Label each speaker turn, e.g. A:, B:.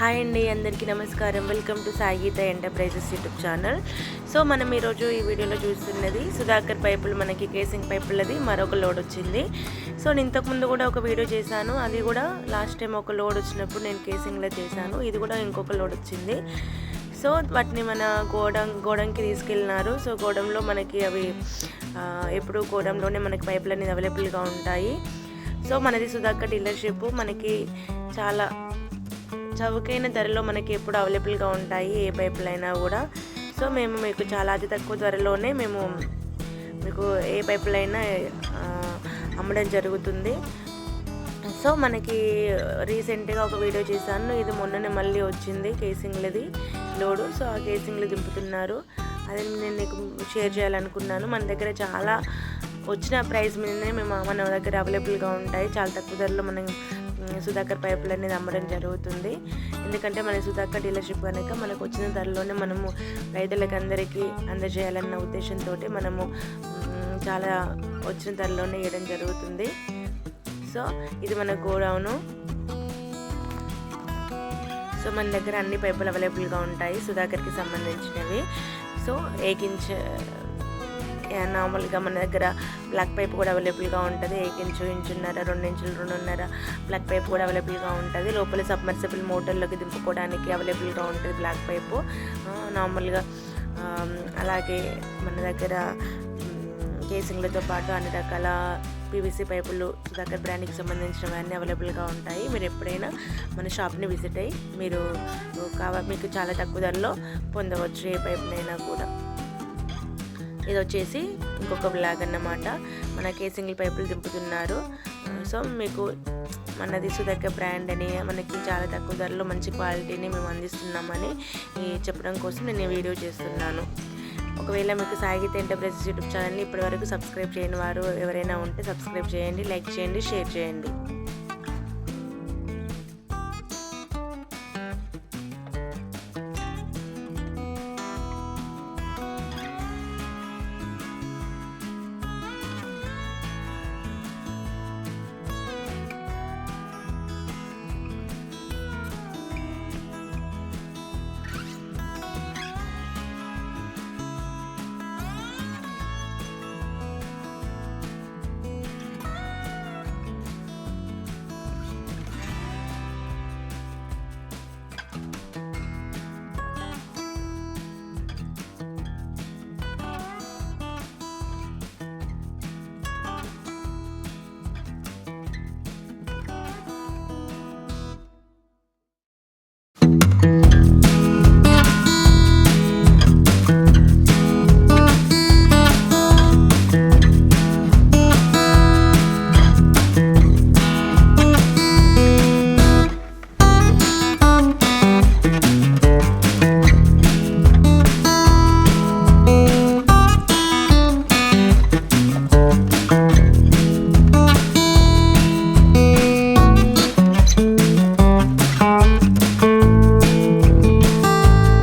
A: Hi అండి అందరికీ నమస్కారం. Welcome to Saitha enterprises YouTube channel. So మనం ఈరోజు ఈ వీడియోలో చూస్తున్నది సుధాకర్ పైపులు మనకి కేసింగ్ పైపులది మరొక లోడ్ వచ్చింది. సో నేను ఇంతకుముందు కూడా ఒక వీడియో చేశాను. అది కూడా లాస్ట్ టైం ఒక లోడ్ వచ్చినప్పుడు నేను కేసింగ్లో చేశాను. ఇది కూడా ఇంకొక లోడ్ వచ్చింది. సో వాటిని మన గోడం గోడంకి తీసుకెళ్ళినారు. సో గోడంలో మనకి అవి ఎప్పుడు గోడంలోనే మనకి పైపులు అనేది అవైలబుల్గా ఉంటాయి. సో మనది సుధాకర్ డీలర్షిప్. మనకి చాలా చౌకైన ధరలో మనకి ఎప్పుడు అవైలబుల్గా ఉంటాయి ఏ పైపులైనా కూడా. సో మేము మీకు చాలా అతి తక్కువ ధరలోనే మేము మీకు ఏ పైపులైనా అమ్మడం జరుగుతుంది. సో మనకి రీసెంట్గా ఒక వీడియో చేశాను. ఇది మొన్ననే మళ్ళీ వచ్చింది కేసింగ్లది లోడు. సో ఆ కేసింగ్లు దింపుతున్నారు. అది నేను నీకు షేర్ చేయాలనుకున్నాను. మన దగ్గర చాలా వచ్చిన ప్రైస్ మీదనే మేము మన దగ్గర అవైలబుల్గా ఉంటాయి. చాలా తక్కువ ధరలో మనం సుధాకర్ పైపులు అనేది అమ్మడం జరుగుతుంది. ఎందుకంటే మన సుధాకర్ డీలర్షిప్ కనుక మనకు వచ్చిన ధరలోనే మనము రైతులకు అందరికీ అందజేయాలన్న ఉద్దేశంతో మనము చాలా వచ్చిన ధరలోనే ఇవ్వడం జరుగుతుంది. సో ఇది మన గోడౌను. సో మన దగ్గర అన్ని పైపులు అవైలబుల్గా ఉంటాయి సుధాకర్కి సంబంధించినవి. సో ఏకించ నార్మల్గా మన దగ్గర బ్లాక్ పైప్ కూడా అవైలబుల్గా ఉంటుంది. ఏక్ ఇంచు ఇంచున్నర రెండు ఇంచులు రెండున్నర బ్లాక్ పైప్ కూడా అవైలబుల్గా ఉంటుంది. లోపల సబ్మర్సిబుల్ మోటార్లోకి దింపుకోవడానికి అవైలబుల్గా ఉంటుంది బ్లాక్ పైపు. నార్మల్గా అలాగే మన దగ్గర కేసింగ్లతో పాటు అన్ని రకాల పీవీసీ పైపులు సుధాకర్ బ్రాండ్కి సంబంధించినవన్నీ అవైలబుల్గా ఉంటాయి. మీరు ఎప్పుడైనా మన షాప్ని విజిట్ అయ్యి మీరు కావ మీకు చాలా తక్కువ ధరలో పొందవచ్చు ఏ పైపునైనా కూడా. ఇది వచ్చేసి ఇంకొక బ్లాగ్ అన్నమాట. మనకి సింగిల్ పైపులు దింపుతున్నారు. సో మీకు మనది సుదగ్గ బ్రాండ్ అని మనకి చాలా తక్కువ ధరలో మంచి క్వాలిటీని మేము అందిస్తున్నామని చెప్పడం కోసం నేను వీడియో చేస్తున్నాను. ఒకవేళ మీకు సాగిత ఎంటర్ప్రైజెస్ యూట్యూబ్ ఛానల్ని ఇప్పటివరకు సబ్స్క్రైబ్ చేయని వారు ఎవరైనా ఉంటే సబ్స్క్రైబ్ చేయండి లైక్ చేయండి షేర్ చేయండి.